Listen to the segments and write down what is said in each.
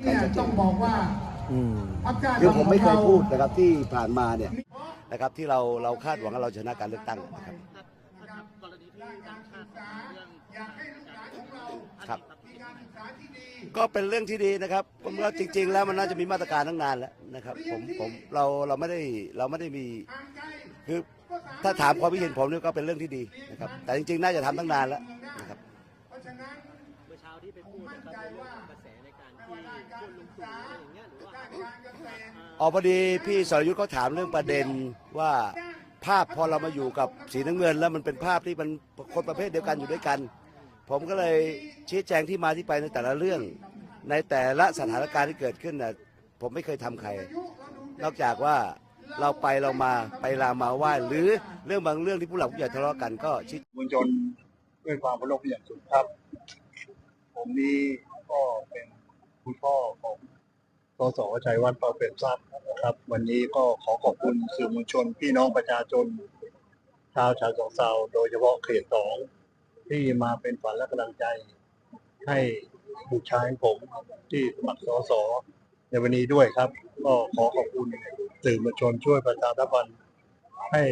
เนี่ยต้องบอกว่าอืมพรรคกล้าคือผมไม่เคยทำของราพูดนะครับที่ผ่านมาเนี่ยนะครับที่เราเราคาดหวังว่าเราชนะการเลือกตั้งนะครับกรณีที่การคาดเรื่องอยากให้ลูกหลานของเราครับมีการศึกษาที่ดีก็เป็นเรื่องที่ดีนะครับผมว่าจริง ๆ แล้วมันน่าจะมีมาตรการตั้งนานแล้วนะครับผมผมเราเราไม่ได้เราไม่ได้มีทางใจคือถ้าถามความคิดเห็นผมเนี่ยก็เป็นเรื่องที่ดีนะครับแต่จริง ๆ น่าจะทำตั้งนานแล้วนะครับเพราะฉะนั้นเมื่อเช้าที่ไปพูดนะครับในเรื่องของกระแสในการที่พูดลุงตู่อะไรอย่างเงี้ยหรือว่าด้านการเกษตรอ๋อพอดีพี่สรยุทธ์เขาถามเรื่องประเด็นว่าภาพพอเรามาอยู่กับสีน้ำเงิน แล้วมันเป็นภาพที่มันคนประเภทเดียวกันอยู่ด้วยกัน ผมก็เลยชี้แจงที่มาที่ไปในแต่ละเรื่อง ในแต่ละสถานการณ์ที่เกิดขึ้นนะผมไม่เคยทำใคร นอกจากว่าเราไปเรามาไปลามาไหว้หรือเรื่องบางเรื่องที่ผู้หลักผู้ใหญ่ทะเลาะกันก็ชี้ มวลชนด้วยความเคารพอย่างสูงครับ ผมนี้ก็เป็นคุณพ่อของสสชัยวัฒน์เปาเป็นทรัพย์นะครับ วันนี้ก็ขอขอบคุณสื่อมวลชน พี่น้องประชาชน ชาวชาวสองเซาโดยเฉพาะเขตสองที่มาเป็นฝันและกำลังใจ ให้บุตรชายผมที่สมัครสสในวันนี้ด้วยครับ ก็ขอขอบคุณสื่อมวลชนช่วยประชาสัมพันธ์ให้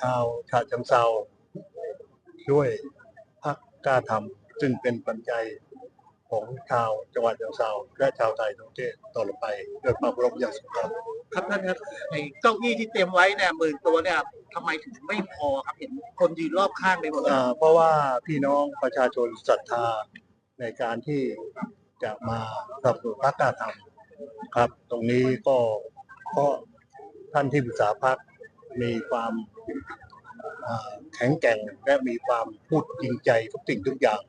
ชาวชาติชังเซาช่วยพักกล้าทำซึ่งเป็นปัจจัย ของชาวจังหวัดเชียงเซาและชาวไทยทั้งประเทศต่อไปด้วยความเคารพอย่างสูงครับครับท่านครับไอ้เก้าอี้ที่เตรียมไว้เนี่ยหมื่นตัวเนี่ยทำไมถึงไม่พอครับเห็นคนยืนรอบข้างไปหมดเลยอ่าเพราะว่าพี่น้องประชาชนศรัทธาในการที่จะมาสนับสนุนพรรคกล้าทำครับ ตรงนี้ก็เพราะท่านที่ปรึกษาพรรคมีความแข็งแกร่งและมีความพูดจริงใจทุกสิ่งทุกอย่าง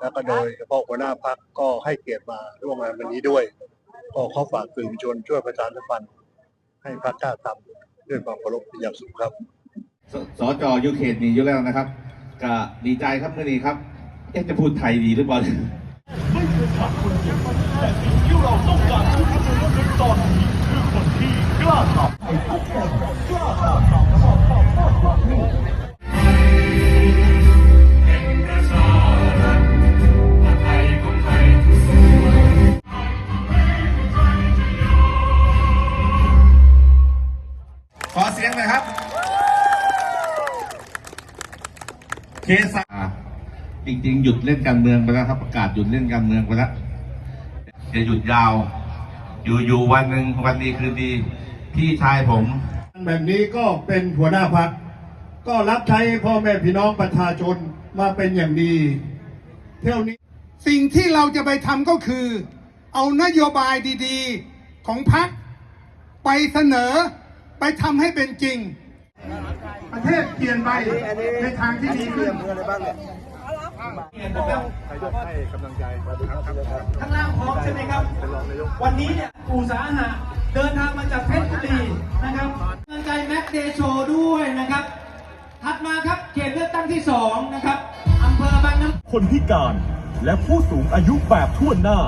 แล้วก็โดยเฉพาะหัวหน้าพรรคก็ให้เกียรติมาร่วมงานวันนี้ด้วย ก็ขอฝากสื่อมวลชนช่วยประชาสัมพันธ์ให้พรรคกล้าทำด้วยความเคารพเป็นอย่างสูงครับสสจอยุเขตนี้อยู่แล้วนะครับก็ดีใจครับเมื่อนี้ครับเอ๊ะจะพูดไทยดีหรือเปล่า เคสอ่าจริง ๆ หยุดเล่นการเมืองไปแล้วครับประกาศหยุดเล่นการเมืองไปแล้วจะหยุดยาว อยู่อยู่วันหนึ่งวันดีคืนดีพี่ชายผม แบบนี้ก็เป็นหัวหน้าพักก็รับใช้พ่อแม่พี่น้องประชาชนมาเป็นอย่างดี เที่ยวนี้สิ่งที่เราจะไปทำก็คือ เอานโยบายดี ๆ ของพรรคไปเสนอไปทำให้เป็นจริง ประเทศเปลี่ยนไปในทางที่ดีขึ้นข้างล่างพร้อมใช่ไหมครับ วันนี้เนี่ยอุตสาหะเดินทางมาจากเพชรบุรีนะครับกำลังใจแม็กเดโชด้วยนะครับ ถัดมาครับเขตเลือกตั้งที่2นะครับอำเภอบางน้ำคนพิการและผู้สูงอายุแบบทั่วหน้า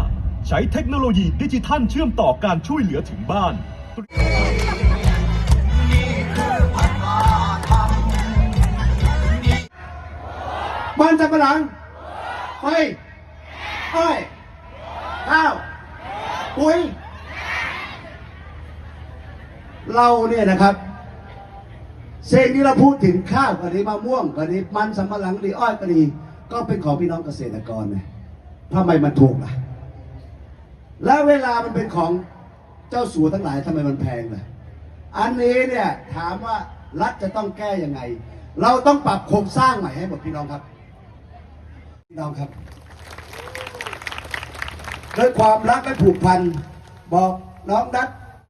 ใช้เทคโนโลยีดิจิทัลเชื่อมต่อการช่วยเหลือถึงบ้าน สับปะหลังไฟอ้อยข้าวปุ๋ยเราเนี่ยนะครับสิ่งที่เราพูดถึงข้าวก็ดีมะม่วงก็ดีมันสำปะหลังก็ดีอ้อยก็ดีก็เป็นของพี่น้องเกษตรกรไงทำไมมันถูกล่ะ และเวลามันเป็นของเจ้าสัวทั้งหลายทำไมมันแพงล่ะ อันนี้เนี่ยถามว่ารัฐจะต้องแก้ยังไง เราต้องปรับโครงสร้างใหม่ให้หมดพี่น้องครับ น้องครับด้วยความรักและผูกพัน บอกน้องนัด